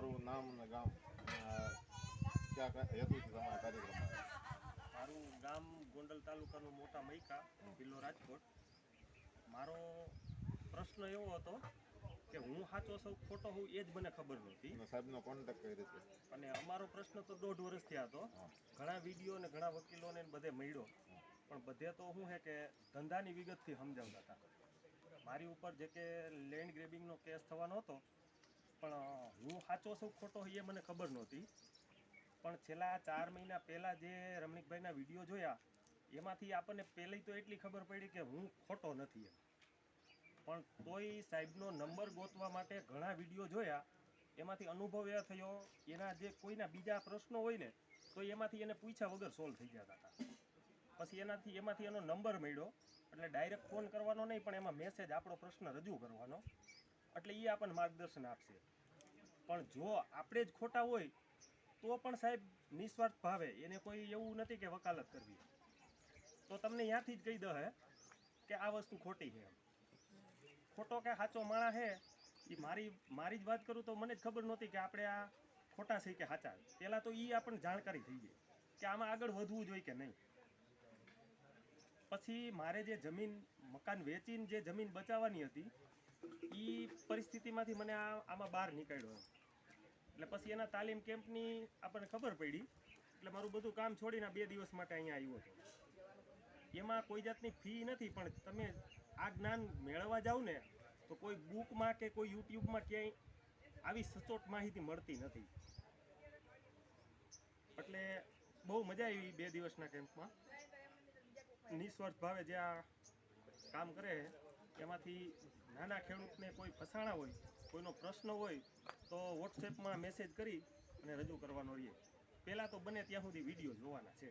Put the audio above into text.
તમારું નામ અને ગામ અને ક્યાં તમારા કાર્યક્રમ મારું ગામ ગોંડલ તાલુકાનું મોટા મૈકા જિલ્લો રાજકોટ. મારો પ્રશ્ન એવો હતો કે હું સાચો સૌ ખોટો હું એ જ મને ખબર નહોતી. અને સાહેબનો કોન્ટેક્ટ કઈ રીતે? અને અમારો પ્રશ્ન તો દોઢ વર્ષથી હતો. ઘણા વીડિયો ને ઘણા વકીલોને બધે મળ્યો. પણ બધે તો શું છે કે ધંધાની વિગતથી સમજાવતા હતા. મારી ઉપર જે કે લેન્ડ ગ્રેબિંગનો કેસ થવાનો હતો પણ હું સાચો છું ખોટો એ મને ખબર નહોતી. પણ છેલ્લા ચાર મહિના પહેલાં જે રમણીકભાઈના વીડિયો જોયા, એમાંથી આપણને પહેલી તો એટલી ખબર પડી કે હું ખોટો નથી એમ. પણ તોય સાહેબનો નંબર ગોતવા માટે ઘણા વીડિયો જોયા, એમાંથી અનુભવ એ થયો, એના જે કોઈના બીજા પ્રશ્નો હોય ને, તો એમાંથી એને પૂછ્યા વગર સોલ્વ થઈ જતા હતા. પછી એનાથી, એમાંથી એનો નંબર મળ્યો, એટલે ડાયરેક્ટ ફોન કરવાનો નહીં, પણ એમાં મેસેજ આપણો પ્રશ્ન રજૂ કરવાનો. એટલે એ આપણને માર્ગદર્શન આપશે. પણ જો આપણે જ ખોટા હોય, તો પણ સાહેબ નિસ્વાર્થ ભાવે. એને કોઈ એવું નથી કે વકાલત કરવી. તો તમને ત્યાંથી જ કહી દે કે આ વસ્તુ ખોટી છે ખોટો કે સાચો માણા છે એ મારી મારી જ વાત કરું તો મને જ ખબર નહોતી કે આપણે આ ખોટા છે કે સાચા. પહેલાં તો એ આપણને જાણકારી થઈ ગઈ કે આમાં આગળ વધવું જોઈએ કે નહીં. પછી મારે જે જમીન, મકાન વેચીને જે જમીન બચાવવાની હતી એ પરિસ્થિતિમાંથી મને આમાં બહાર નીકળ્યો. એટલે પછી એના તાલીમ કેમ્પની આપણને ખબર પડી. એટલે મારું બધું કામ છોડીને બે દિવસ માટે અહીંયા આવ્યો હતો. એમાં કોઈ જાતની ફી નથી, પણ તમે આ જ્ઞાન મેળવવા જાઓ ને, તો કોઈ બુકમાં કે કોઈ યુટ્યુબમાં ક્યાંય આવી સચોટ માહિતી મળતી નથી. એટલે બહુ મજા આવી બે દિવસના કેમ્પમાં. નિસ્વાર્થ ભાવે જે આ કામ કરે એમાંથી નાના ખેડૂતને કોઈ ફસાણા હોય, કોઈનો પ્રશ્ન હોય, તો વોટ્સએપમાં મેસેજ કરી અને રજૂ કરવાનો રહીએ. પહેલાં તો બને ત્યાં સુધી વીડિયો જોવાના છે.